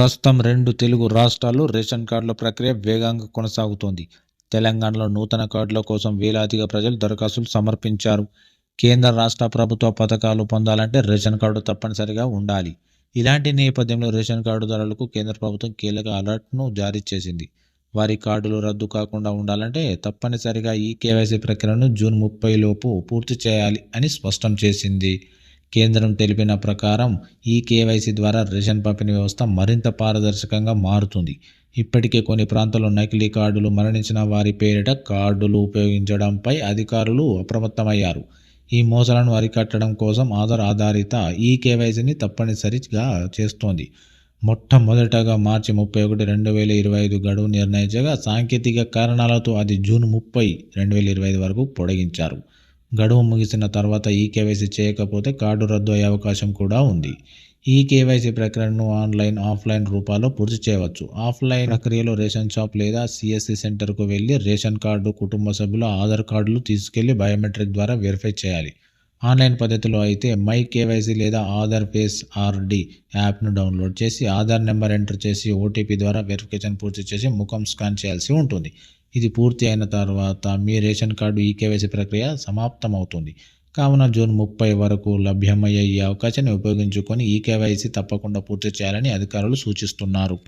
ప్రస్తుతం రెండు తెలుగు రాష్ట్రాల్లో రేషన్ కార్డుల ప్రక్రియ వేగంగా కొనసాగుతోంది. తెలంగాణలో నూతన కార్డుల కోసం వేలాదిగా ప్రజలు దరఖాస్తులు సమర్పించారు. కేంద్ర రాష్ట్ర ప్రభుత్వ పథకాలు పొందాలంటే రేషన్ కార్డు తప్పనిసరిగా ఉండాలి. ఇలాంటి నేపథ్యంలో రేషన్ కార్డుదారులకు కేంద్ర ప్రభుత్వం కీలక అలర్ట్ను జారీ చేసింది. వారి కార్డులు రద్దు కాకుండా ఉండాలంటే తప్పనిసరిగా ఈ కేవైసీ ప్రక్రియను జూన్ ముప్పై లోపు పూర్తి చేయాలి అని స్పష్టం చేసింది. కేంద్రం తెలిపిన ప్రకారం ఈ కేవైసీ ద్వారా రేషన్ పంపిణీ వ్యవస్థ మరింత పారదర్శకంగా మారుతుంది. ఇప్పటికే కొన్ని ప్రాంతాల్లో నకిలీ కార్డులు మరణించిన వారి పేరిట కార్డులు ఉపయోగించడంపై అధికారులు అప్రమత్తమయ్యారు. ఈ మోసాలను అరికట్టడం కోసం ఆధార్ ఆధారిత ఈ కేవైసీని తప్పనిసరిగా చేస్తోంది. మొట్టమొదటగా మార్చి ముప్పై ఒకటి రెండు వేల ఇరవై ఐదు గడువు నిర్ణయించగా సాంకేతిక కారణాలతో అది జూన్ ముప్పై రెండు వేల ఇరవై ఐదు వరకు పొడిగించారు. గడువు ముగిసిన తర్వాత ఈ కేవైసీ చేయకపోతే కార్డు రద్దు అయ్యే అవకాశం కూడా ఉంది. ఈ కేవైసీ ప్రక్రియను ఆన్లైన్ ఆఫ్లైన్ రూపాల్లో పూర్తి చేయవచ్చు. ఆఫ్లైన్ ప్రక్రియలో రేషన్ షాప్ లేదా సిఎస్సి సెంటర్కు వెళ్ళి రేషన్ కార్డు కుటుంబ సభ్యుల ఆధార్ కార్డులు తీసుకెళ్ళి బయోమెట్రిక్ ద్వారా వెరిఫై చేయాలి. ఆన్లైన్ పద్ధతిలో అయితే మై కేవైసీ లేదా ఆధార్ ఫేస్ ఆర్డి యాప్ను డౌన్లోడ్ చేసి ఆధార్ నెంబర్ ఎంటర్ చేసి ఓటీపీ ద్వారా వెరిఫికేషన్ పూర్తి చేసి ముఖం స్కాన్ చేయాల్సి ఉంటుంది. ఇది పూర్తి అయిన తర్వాత మీ రేషన్ కార్డు ఈ కేవైసీ ప్రక్రియ సమాప్తమవుతుంది. కావున జూన్ ముప్పై వరకు లభ్యమయ్యే ఈ అవకాశాన్ని ఉపయోగించుకొని ఈ కేవైసీ తప్పకుండా పూర్తి చేయాలని అధికారులు సూచిస్తున్నారు.